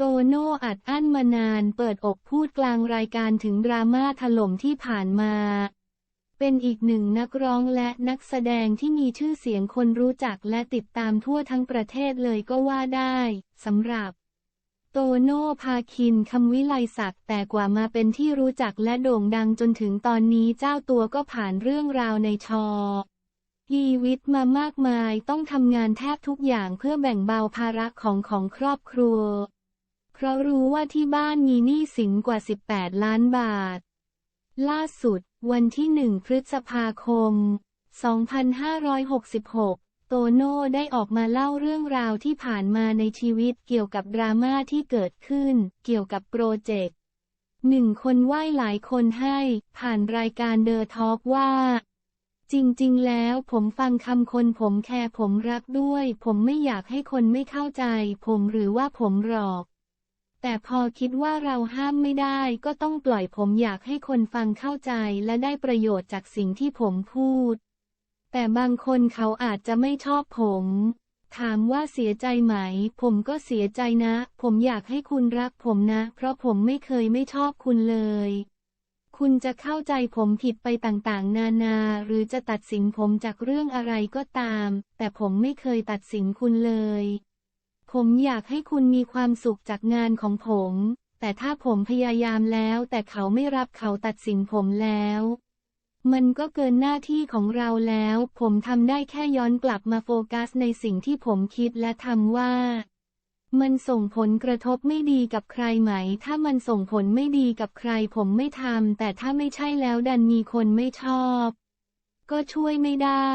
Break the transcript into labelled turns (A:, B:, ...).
A: โตโน่อัดอั้นมานานเปิดอกพูดกลางรายการถึงดราม่าถล่มที่ผ่านมา เป็นอีกหนึ่งนักร้องและนักแสดงที่มีชื่อเสียงคนรู้จักและติดตามทั่วทั้งประเทศเลยก็ว่าได้สำหรับ โตโน่พาคินคำวิไลศักดิ์แต่กว่ามาเป็นที่รู้จักและโด่งดังจนถึงตอนนี้เจ้าตัวก็ผ่านเรื่องราวในชอชีวิตมามากมายต้องทำงานแทบทุกอย่างเพื่อแบ่งเบาภาระของของครอบครัว เพราะรู้ว่าที่บ้านมีหนี้สินกว่า 18 ล้านบาท ล่าสุด วันที่1พฤษภาคม 2566โตโน่ได้ออกมาเล่าเรื่องราวที่ผ่านมาในชีวิตเกี่ยวกับดราม่าที่เกิดขึ้น เกี่ยวกับโปรเจกต์หนึ่งคนไหว้หลายคนให้ผ่านรายการเดอ t ทอ k ว่า จริงๆ แล้วผมฟังคำคนผมแคร์ผมรักด้วย ผมไม่อยากให้คนไม่เข้าใจ ผมหรือว่าผมหรอก แต่พอคิดว่าเราห้ามไม่ได้ก็ต้องปล่อยผมอยากให้คนฟังเข้าใจและได้ประโยชน์จากสิ่งที่ผมพูด แต่บางคนเขาอาจจะไม่ชอบผม ถามว่าเสียใจไหม ผมก็เสียใจนะ ผมอยากให้คุณรักผมนะ เพราะผมไม่เคยไม่ชอบคุณเลย คุณจะเข้าใจผมผิดไปต่างๆ นานา หรือจะตัดสินผมจากเรื่องอะไรก็ตาม แต่ผมไม่เคยตัดสินคุณเลย ผมอยากให้คุณมีความสุขจากงานของผม แต่ถ้าผมพยายามแล้วแต่เขาไม่รับเขาตัดสินผมแล้ว มันก็เกินหน้าที่ของเราแล้ว ผมทำได้แค่ย้อนกลับมาโฟกัสในสิ่งที่ผมคิดและทำว่า มันส่งผลกระทบไม่ดีกับใครไหม ถ้ามันส่งผลไม่ดีกับใครผมไม่ทำแต่ถ้าไม่ใช่แล้วดันมีคนไม่ชอบ ก็ช่วยไม่ได้